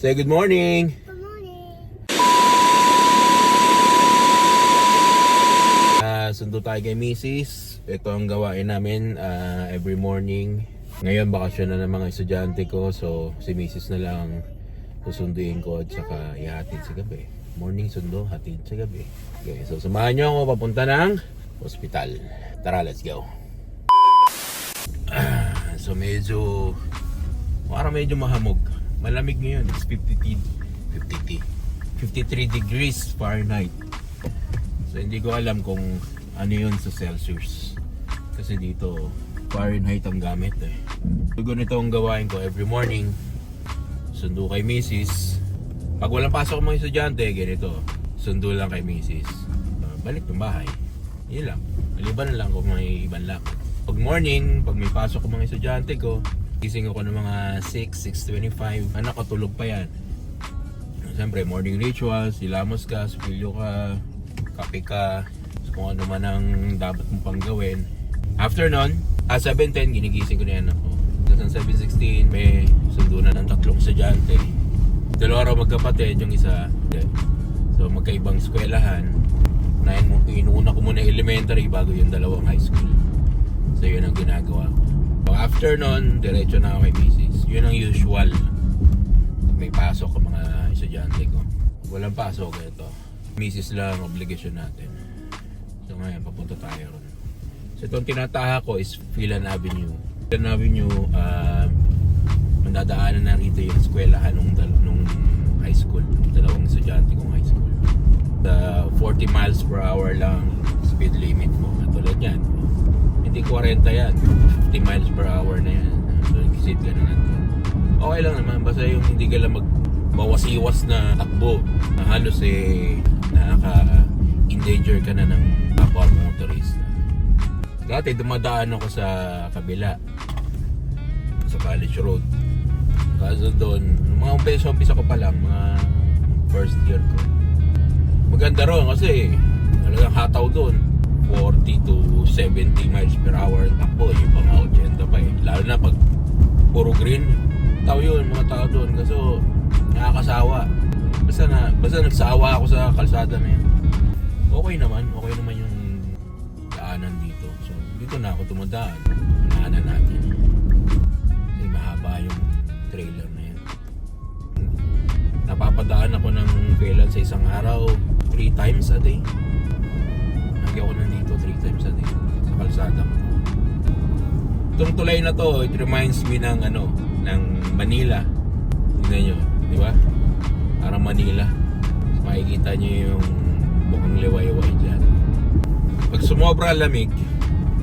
Say good morning. Good morning. Ah, sundo tayo kay Mrs. Ito ang gawain namin ah, every morning. Ngayon bakasyon na ng mga estudyante ko so si Mrs. na lang susunduin ko at saka ihatid sa gabi. Morning sundo, hatid sa gabi. Okay, so samahan niyo ako papunta ng hospital. Tara, let's go. Ah, so medyo parang medyo mahamog. Malamig ngayon. It's 50 50 53 degrees Fahrenheit. So hindi ko alam kung ano yun sa Celsius. Kasi dito Fahrenheit ang gamit eh. So ganito ang gawain ko every morning. Sundo kay Mrs. Pag walang pasok mga estudyante, ganito. Sundo lang kay Mrs. Uh, balik ng bahay. Yun lang. Maliban lang kung may ibang lakad. Pag morning, pag may pasok mga estudyante ko, gising ako ng mga 6, 6.25. Anak ko tulog pa yan. Siyempre, morning rituals, ilamos ka, spilyo ka, kape ka, kung ano man ang dapat mong pang gawin. After nun, ah, 7.10, ginigising ko na yan ako. Tapos ang 7.16, may sundo na ng tatlong estudyante. Dalawa raw magkapatid, yung isa. So magkaibang eskwelahan. Unahin mo, inuuna ko muna elementary bago yung dalawang high school. So yun ang ginagawa ko. So after nun, diretso na ako kay Mrs. Yun ang usual. May pasok ang mga estudyante ko. Walang pasok, ito. Mrs. lang ang obligasyon natin. So ngayon, papunta tayo ron. So itong tinataha ko is Philan Avenue. Philan Avenue, uh, mandadaanan na rito yung eskwelahan nung, nung high school. Dalawang estudyante kong high school. The 40 miles per hour lang speed limit mo. Katulad yan. Hindi 40 yan. 50 miles per hour na yan. So ka na natin. Okay lang naman. Basta yung hindi ka lang mag mawasiwas na takbo na halos eh nakaka-endanger ka na ng kapwa motorist. Dati dumadaan ako sa kabila sa College Road. Kaso doon, mga umpisa, umpisa ko pa lang, mga first year ko. Maganda ron kasi talagang hataw doon. 40 to 70 miles per hour takbo. Yung puro green. Tao yun, mga tao doon. Kaso nakakasawa. Basta na, basta nagsawa ako sa kalsada na yun. Okay naman, okay naman yung daanan dito. So, dito na ako tumadaan. Naanan natin. Kasi mahaba yung trailer na yun. Napapadaan ako ng kailan sa isang araw 3 times a day. Lagi ako nandito 3 times a day sa kalsada ko. Itong tulay na to, it reminds me ng ano, ng Manila. Tingnan nyo, di ba? Parang Manila. So, makikita nyo yung bukang liwayway dyan. Pag sumobra lamig,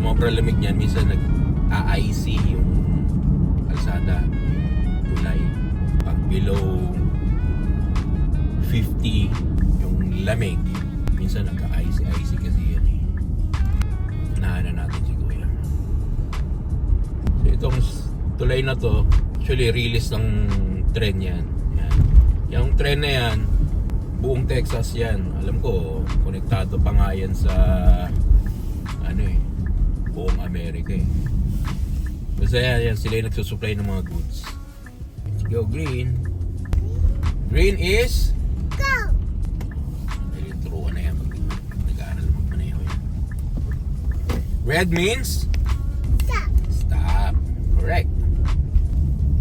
sumobra lamig niyan, minsan nag-a-icy yung kalsada, tulay. Pag below 50 yung lamig, minsan nagka-icy-icy kasi yan eh. Unahan na natin si Kuya. So itong tulay na to, actually release ng tren yan. yan. Yung tren na yan, buong Texas yan. Alam ko, konektado pa nga yan sa ano eh, buong Amerika eh. Basta yan, yan sila yung nagsusupply ng mga goods. Go green. Green is Go! Turuan na yan nag-aaral magmaneho yan. Red means. Correct.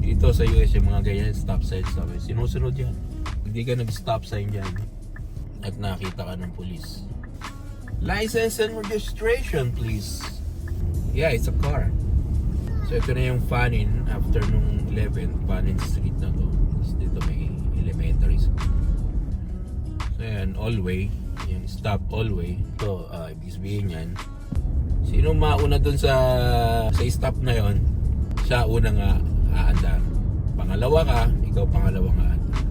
Dito sa US yung mga ganyan, stop sign, stop sign. Sinusunod yan. Hindi ka nag-stop sign dyan at nakita ka ng police. License and registration, please. Yeah, it's a car. So ito na yung Fanin after nung 11, Fanin Street na to. Tapos dito may elementary school. So yan, all way. Yung stop all way. Ito, uh, ibig sabihin yan. Sino mauna dun sa sa stop na yon siya una nga aandar. Pangalawa ka, ikaw pangalawa nga aandar.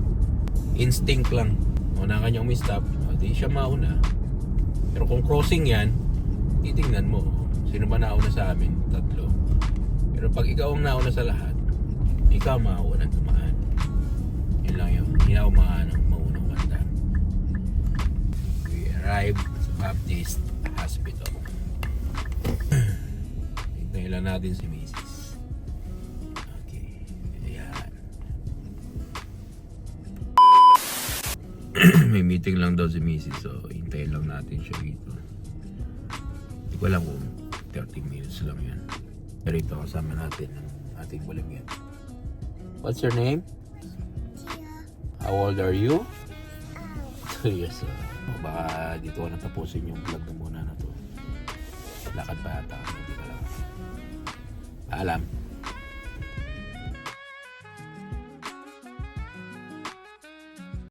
Instinct lang. Una ka niyang stop, di siya mauna. Pero kung crossing yan, titingnan mo. Sino ba nauna sa amin? Tatlo. Pero pag ikaw ang nauna sa lahat, ikaw mauna tumaan. Yun lang yun. Hindi ako maanang maunang banda. We arrived sa Baptist Hospital. Tignan natin si Mrs. may meeting lang daw si Mrs. So, hintayin lang natin siya dito. Hindi ko alam kung 30 minutes lang yan. Pero ito kasama natin ang ating balagyan. What's your name? How old are you? Two years old. O, baka dito ko natapusin yung vlog na muna na to. Lakad pa yata. Hindi ko alam. Paalam.